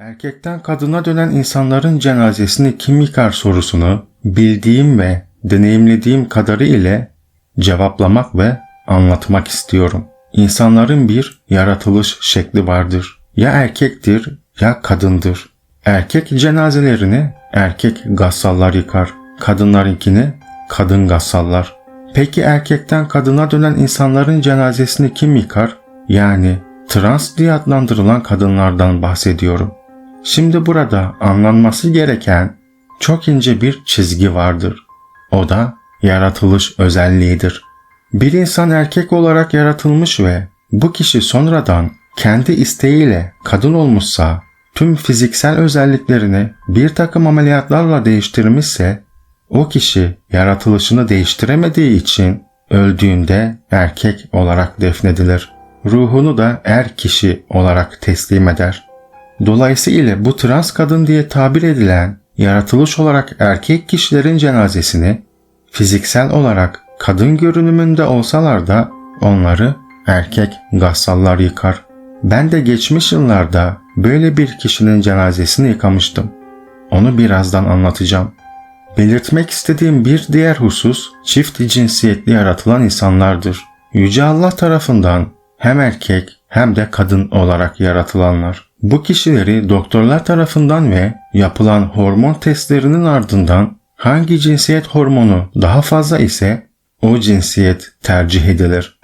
Erkekten kadına dönen insanların cenazesini kim yıkar sorusunu bildiğim ve deneyimlediğim kadarı ile cevaplamak ve anlatmak istiyorum. İnsanların bir yaratılış şekli vardır. Ya erkektir ya kadındır. Erkek cenazelerini erkek gassallar yıkar. Kadınlarınkini kadın gassallar. Peki erkekten kadına dönen insanların cenazesini kim yıkar? Yani trans diye adlandırılan kadınlardan bahsediyorum. Şimdi burada anlanması gereken çok ince bir çizgi vardır. O da yaratılış özelliğidir. Bir insan erkek olarak yaratılmış ve bu kişi sonradan kendi isteğiyle kadın olmuşsa, tüm fiziksel özelliklerini bir takım ameliyatlarla değiştirmişse, o kişi yaratılışını değiştiremediği için öldüğünde erkek olarak defnedilir. Ruhunu da er kişi olarak teslim eder. Dolayısıyla bu trans kadın diye tabir edilen yaratılış olarak erkek kişilerin cenazesini fiziksel olarak kadın görünümünde olsalar da onları erkek gassallar yıkar. Ben de geçmiş yıllarda böyle bir kişinin cenazesini yıkamıştım. Onu birazdan anlatacağım. Belirtmek istediğim bir diğer husus çift cinsiyetli yaratılan insanlardır. Yüce Allah tarafından hem erkek hem de kadın olarak yaratılanlar. Bu kişileri doktorlar tarafından ve yapılan hormon testlerinin ardından hangi cinsiyet hormonu daha fazla ise o cinsiyet tercih edilir.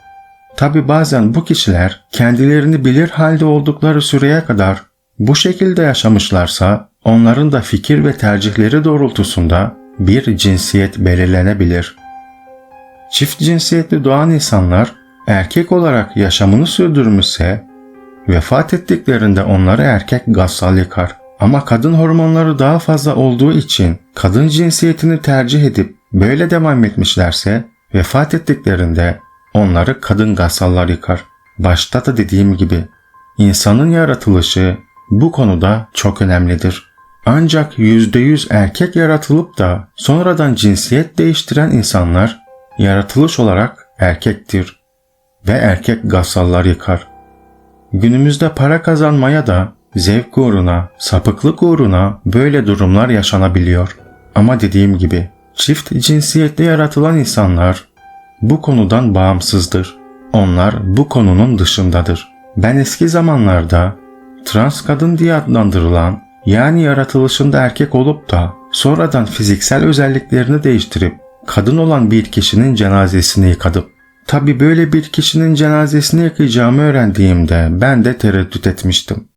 Tabi bazen bu kişiler kendilerini bilir halde oldukları süreye kadar bu şekilde yaşamışlarsa onların da fikir ve tercihleri doğrultusunda bir cinsiyet belirlenebilir. Çift cinsiyetli doğan insanlar erkek olarak yaşamını sürdürmüşse vefat ettiklerinde onları erkek gassal yıkar. Ama kadın hormonları daha fazla olduğu için kadın cinsiyetini tercih edip böyle devam etmişlerse vefat ettiklerinde onları kadın gassallar yıkar. Başta da dediğim gibi insanın yaratılışı bu konuda çok önemlidir. Ancak %100 erkek yaratılıp da sonradan cinsiyet değiştiren insanlar yaratılış olarak erkektir ve erkek gassallar yıkar. Günümüzde para kazanmaya da zevk uğruna, sapıklık uğruna böyle durumlar yaşanabiliyor. Ama dediğim gibi çift cinsiyetli yaratılan insanlar bu konudan bağımsızdır. Onlar bu konunun dışındadır. Ben eski zamanlarda trans kadın diye adlandırılan yani yaratılışında erkek olup da sonradan fiziksel özelliklerini değiştirip kadın olan bir kişinin cenazesini yıkadım. Tabi böyle bir kişinin cenazesini yıkayacağımı öğrendiğimde ben de tereddüt etmiştim.